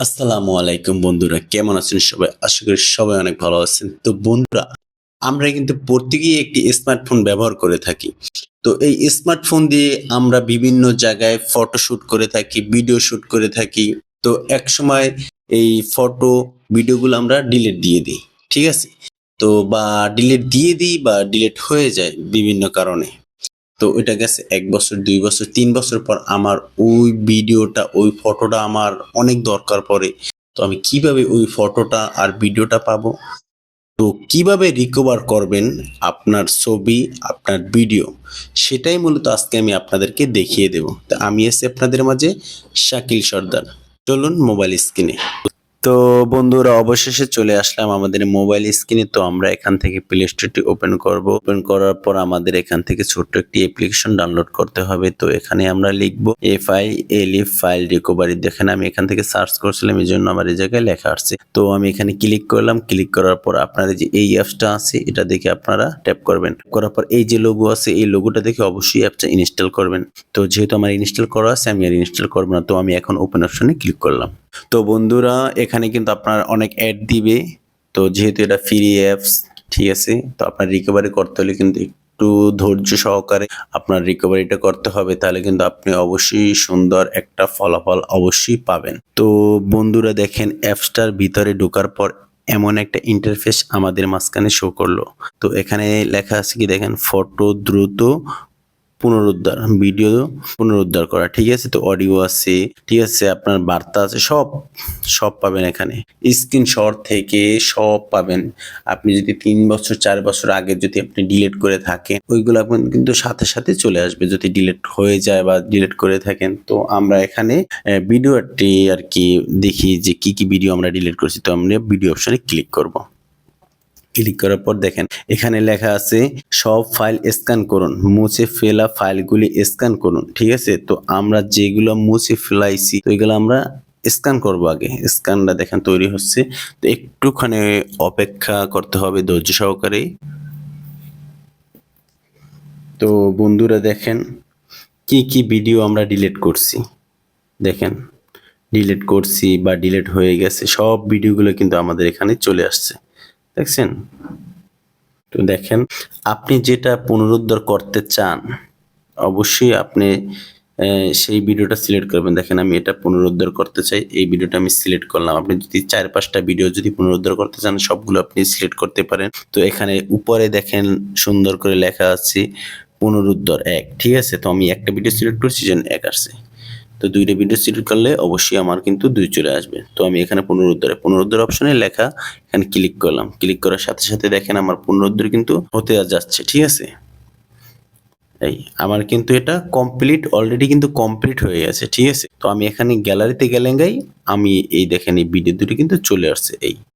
আসসালামু আলাইকুম বন্ধুরা, কেমন আছেন সবাই? আশা করি সবাই অনেক ভালো আছেন। তো বন্ধুরা, আমরা কিন্তু প্রত্যেকেই একটি স্মার্টফোন ব্যবহার করে থাকি। তো এই স্মার্টফোন দিয়ে আমরা বিভিন্ন জায়গায় ফটো শ্যুট করে থাকি ভিডিও শুট করে থাকি। তো এক সময় এই ফটো ভিডিওগুলো আমরা ডিলিট দিয়ে দিই, ঠিক আছে? তো বা ডিলিট দিয়ে দিই বা ডিলিট হয়ে যায় বিভিন্ন কারণে। তো ওইটা গেছে এক বছর, দুই বছর, তিন বছর পর আমার ওই ভিডিওটা, ওই ফটোটা আমার অনেক দরকার পড়ে। তো আমি কীভাবে ওই ফটোটা আর ভিডিওটা পাবো? তো কীভাবে রিকভার করবেন আপনার ছবি, আপনার ভিডিও, সেটাই মূলত আজকে আমি আপনাদেরকে দেখিয়ে দেব। তো আমি এসে আপনাদের মাঝে শাকিল সর্দার। চলুন মোবাইল স্ক্রিনে। তো বন্ধুরা, অবশেষে চলে আসলাম আমাদের মোবাইল স্ক্রিনে তো আমরা এখান থেকে প্লে স্টোরটি ওপেন করব। ওপেন করার পর আমাদের এখান থেকে ছোট্ট একটি অ্যাপ্লিকেশন ডাউনলোড করতে হবে। তো এখানে আমরা লিখব এফ আই এলিফ ফাইল রিকভারি দেখেন, আমি এখান থেকে সার্চ করছিলাম এই জন্য আমার এই জায়গায় লেখা আসছে। তো আমি এখানে ক্লিক করলাম। ক্লিক করার পর আপনাদের যে এই অ্যাপসটা আছে, এটা দেখে আপনারা ট্যাপ করবেন। করার পর এই যে লোগো আছে, এই লোগোটা দেখে অবশ্যই অ্যাপটা ইনস্টল করবেন। তো যেহেতু আমার ইনস্টল করা আছে, আমি আর ইনস্টল করব না। তো আমি এখন ওপেন অপশনে ক্লিক করলাম। তো বন্ধুরা, এখানে কিন্তু আপনার অনেক অ্যাড দিবে। তো যেহেতু এটা ফ্রি অ্যাপস ঠিক আছে? তো আপনার রিকভারি করতে হলে কিন্তু একটু ধৈর্য সহকারে আপনার রিকভারিটা করতে হবে। তাহলে কিন্তু আপনি অবশ্যই সুন্দর একটা ফলাফল অবশ্যই পাবেন। তো বন্ধুরা, দেখেন অ্যাপসটার ভিতরে ঢোকার পর এমন একটা ইন্টারফেস আমাদের মাঝখানে শো করল। তো এখানে লেখা আছে কি, দেখেন ফটো দ্রুত পুনরুদ্ধার, ভিডিও পুনরুদ্ধার করা, ঠিক আছে? তো অডিও আছে, ঠিক আছে? আপনার বার্তা আছে, সব সব পাবেন এখানে। স্ক্রিনশট থেকে সব পাবেন। আপনি যদি তিন বছর, চার বছর আগে যদি আপনি ডিলিট করে থাকেন, ওইগুলো আপনার কিন্তু সাথে সাথে চলে আসবে, যদি ডিলিট হয়ে যায় বা ডিলিট করে থাকেন। তো আমরা এখানে ভিডিওটি আর কি দেখি যে কি কি ভিডিও আমরা ডিলিট করছি। তো আমরা ভিডিও অপশনে ক্লিক করব। ক্লিক করার পর দেখেন, এখানে লেখা আছে, সব ফাইল স্ক্যান করুন, মুছে ফেলা ফাইলগুলি স্ক্যান করুন, ঠিক আছে? তো আমরা যেগুলো মুছে ফেলাইছি, তো এগুলো আমরা স্ক্যান করব আগে, স্ক্যানটা দেখেন তৈরি হচ্ছে, তো একটুখানি অপেক্ষা করতে হবে ধৈর্য সহকারে তো বন্ধুরা দেখেন, কি কি ভিডিও আমরা ডিলিট করছি, দেখেন, ডিলিট করছি বা ডিলিট হয়ে গেছে, সব ভিডিওগুলো কিন্তু আমাদের এখানে চলে আসছে। দেখছেন? তো দেখেন, আপনি যেটা পুনরুদ্ধার করতে চান, অবশ্যই আপনি সেই ভিডিওটা সিলেক্ট করবেন। দেখেন, আমি এটা পুনরুদ্ধার করতে চাই, এই ভিডিওটা আমি সিলেক্ট করলাম। আপনি যদি চার পাঁচটা ভিডিও যদি পুনরুদ্ধার করতে চান, সবগুলো আপনি সিলেক্ট করতে পারেন। তো এখানে উপরে দেখেন, সুন্দর করে লেখা আছে, পুনরুদ্ধার এক, ঠিক আছে? তো আমি একটা ভিডিও সিলেক্ট করছি, যেন এক আসছে তো দুইটা ভিডিও সিলেক্ট করলে অবশ্যই আমার কিন্তু দুই চলে আসবে। তো আমি এখানে পুনরুদ্ধারে, পুনরুদ্ধার অপশনে লেখা এখানে ক্লিক করলাম। ক্লিক করার সাথে সাথে দেখেন আমার পুনরুদ্ধার কিন্তু হতে যাচ্ছে, ঠিক আছে? এই, আমার কিন্তু এটা কমপ্লিট অলরেডি কিন্তু কমপ্লিট হয়ে গেছে, ঠিক আছে? তো আমি এখানে গ্যালারিতে গেলেঙ্গাই আমি এই দেখেন এই ভিডিও দুটি কিন্তু চলে আসছে, এই।